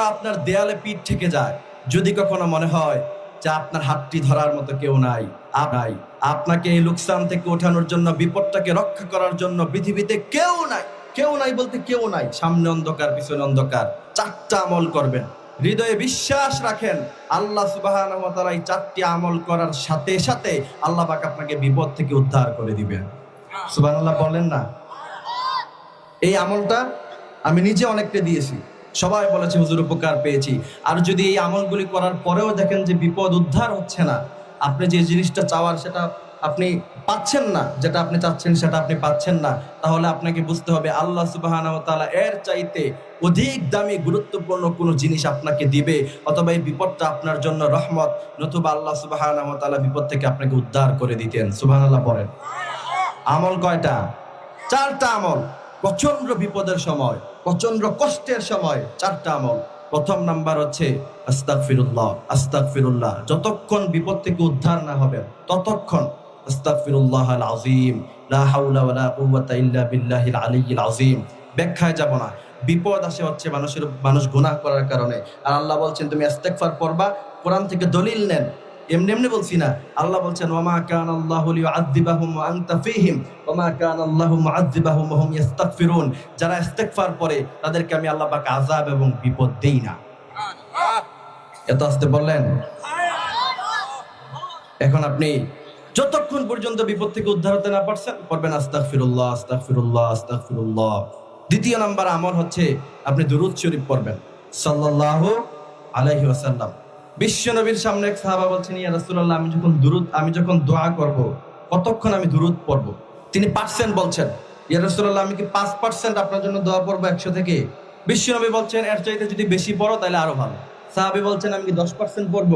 আপনার দেয়ালে পিঠ থেকে যায়। যদি কখনো মনে হয় যে আপনার হাতটি ধরার মতো কেউ নাই নাই, আপনাকে এই লোকসান থেকে ওঠানোর জন্য, বিপদটাকে রক্ষা করার জন্য পৃথিবীতে কেউ নাই। কেউ নাই বলতে কেউ নাই, সামনে অন্ধকার, পিছনে অন্ধকার। চারটা আমল করবেন। হৃদয়ে বিশ্বাস রাখেন, আল্লাহ সুবাহ এই চারটি আমল করার সাথে সাথে আল্লাহ পাক আপনাকে বিপদ থেকে উদ্ধার করে দিবেন। সুবাহ বলেন না? এই আমলটা আমি নিজে অনেককে দিয়েছি। সবাই বলেছে, হুজুর, উপকার পেয়েছি। আর যদি এই আমলগুলি করার পরেও দেখেন যে বিপদ উদ্ধার হচ্ছে না, আপনি যে জিনিসটা চাওয়ার সেটা আপনি পাচ্ছেন না, যেটা আপনি চাচ্ছেন সেটা আপনি পাচ্ছেন না, তাহলে আপনাকে বুঝতে হবে, আল্লাহ সুবাহ এর চাইতে অধিক দামি, গুরুত্বপূর্ণ কোনো জিনিস আপনাকে দিবে, অথবা এই বিপদটা আপনার জন্য রহমত, নতুবা আল্লাহ সুবাহ বিপদ থেকে আপনাকে উদ্ধার করে দিতেন। সুবাহ আল্লাহ পড়েন। আমল কয়টা? চারটা আমল। প্রচণ্ড বিপদের সময় প্রচণ্ড কষ্টের সময়, চারটা আমল। প্রথম নাম্বার হচ্ছে আস্তাক ফিরুল্লাহ আস্তাক ফিরুল্লাহ যতক্ষণ বিপদ থেকে উদ্ধার না হবে ততক্ষণ আস্তাক ফিরুল্লাহ আল আজিম আজিম ব্যাখ্যায় যাব না। বিপদ আসে হচ্ছে মানুষের, মানুষ গুনাহ করার কারণে। আর আল্লাহ বলছেন, তুমি ইস্তেগফার পড়বা, কোরআন থেকে দলিল নেন। এমনি এমনি বলছি না। আল্লাহ বলছেন ওমা কান আল্লাহু যারা ইস্তেগফার করে, তাদেরকে আমি আল্লাহ পাক আযাব এবং বিপদ দেই না। এত আসতে বললেন? এখন আপনি যতক্ষণ পর্যন্ত বিপদ থেকে উদ্ধার হতে না পারছেন, পড়বেন আস্তাগফিরুল্লাহ আস্তাগফিরুল্লাহ আস্তাগফিরুল্লাহ। দ্বিতীয় নাম্বার আমল হচ্ছে, আপনি দুরূদ শরীফ পড়বেন। সাল্লাল্লাহু আলাইহি ওয়াসাল্লাম। বিশ্ব নবীর সামনে এক সাহাবা বলছেন, ইয়া রাসূলুল্লাহ, আমি যখন দুরূদ, আমি যখন দোয়া করব, কতক্ষণ আমি দুরূদ পড়ব? তিনি পার্সেন্ট বলছেন, ইয়া রাসূলুল্লাহ, আমি কি 5% আপনার জন্য দোয়া পড়ব 100 থেকে? বিশ্ব নবী বলছেন, এর চাইতে যদি বেশি পড়ো, তাহলে আরও ভালো। সাহাবি বলছেন, আমি কি 10% পড়ব?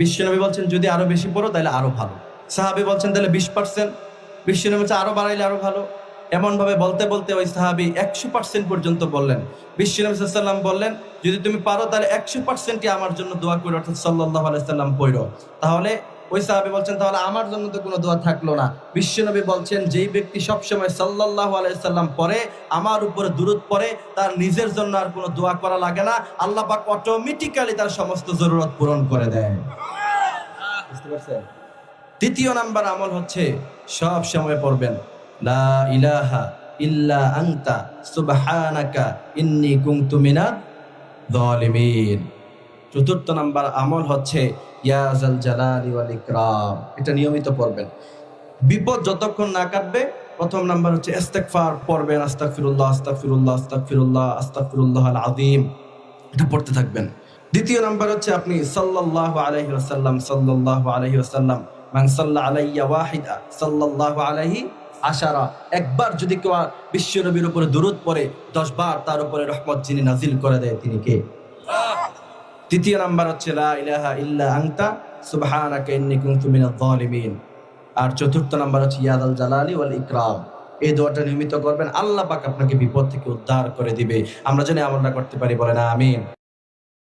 বিশ্ব নবী বলছেন, যদি আরও বেশি পড়ো, তাহলে আরও ভালো। সাহাবি বলছেন, তাহলে 20% বিশ্ব নবী আরও বাড়াইলে আরও ভালো। এমন ভাবে বলতে বলতে ওই সাহাবি একশো পার্সেন্ট পর্যন্ত বললেন। বিশ্বনাম বললেন যদি তুমি পারো তাহলে একশো পার্সেন্টই আমার জন্য দোয়া করো। অর্থাৎ সাল্লাহ আলাইসাল্লাম পড়ো তাহলে ওই সাহাবি বলছেন তাহলে আমার জন্য তো কোনো দোয়া থাকল না। বিশ্বনবী বলছেন যেই ব্যক্তি সবসময় সাল্লাহ আলাইসাল্লাম পরে আমার উপরে দূরত পরে তার নিজের জন্য আর কোনো দোয়া করা লাগে না। আল্লাহ পাক অটোমেটিক্যালি তার সমস্ত জরুরত পূরণ করে দেয়। বুঝতে পারছেন? তৃতীয় নাম্বার আমল হচ্ছে সব সময় পড়বেন। লা ইলাহা ইল্লা আনতা, সুবহানাকা ইন্নী কুনতু মিনাজ জালিমিন চতুর্থ নাম্বার আমল হচ্ছে ইয়াজাল জালালি ওয়াল ইকরাম। এটা নিয়মিত পড়বেন। বিপদ যতক্ষণ না কাটবে, প্রথম নাম্বার হচ্ছে ইস্তেগফার পড়বেন, আস্তাগফিরুল্লাহ আস্তাগফিরুল্লাহ আস্তাগফিরুল্লাহ আস্তাগফিরুল্লাহ আল আযীম। এটা পড়তে থাকবেন। দ্বিতীয় নাম্বার হচ্ছে আপনি সাল্লাল্লাহু আলাইহি ওয়াসাল্লাম, সাল্লাল্লাহু আলাইহি ওয়াসাল্লাম, মান সাল্লা আলাইয়া ওয়াহিদা, সাল্লাল্লাহু আলাইহি আশারা। একবার যদি কেউ বিশ্ব নবীর উপরে দুরুদ পড়ে, দশ বার তার উপরে রহমত যিনি নাজিল করে দেয়, তিনি কে? তৃতীয় নাম্বার হচ্ছে আর চতুর্থ নাম্বার হচ্ছে ইয়াদাল জালালি ওয়াল ইকরাম। এই দোয়াটা নিয়মিত করবেন, আল্লাহ পাক আপনাকে বিপদ থেকে উদ্ধার করে দিবে। আমরা যেন আমলটা করতে পারি বলে না আমিন।